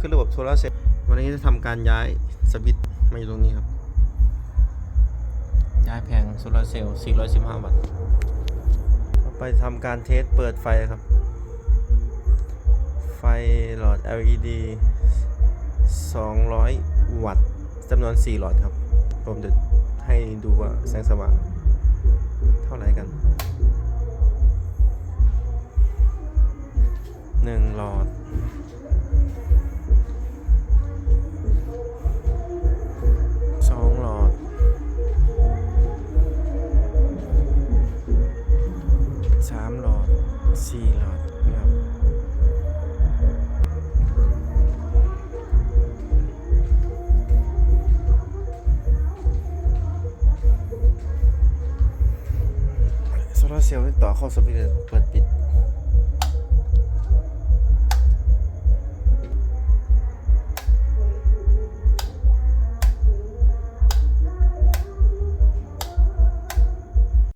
ขึ้นระบบโซลาร์เซลล์วันนี้จะทำการย้ายสวิตช์มาอยู่ตรงนี้ครับ ย้ายแผงโซลาร์เซลล์ 415 วัตต์ต่อไปทำการเทสเปิดไฟครับ ไฟหลอด LED 200 วัตต์จำนวน 4 หลอดครับ ผมจะให้ดูว่าแสงสว่างเท่าไหร่กัน 1 หลอด สามหลอดสี่หลอดนะครับโซลาเซลล์ต่อเข้าสวิตช์เปิดปิด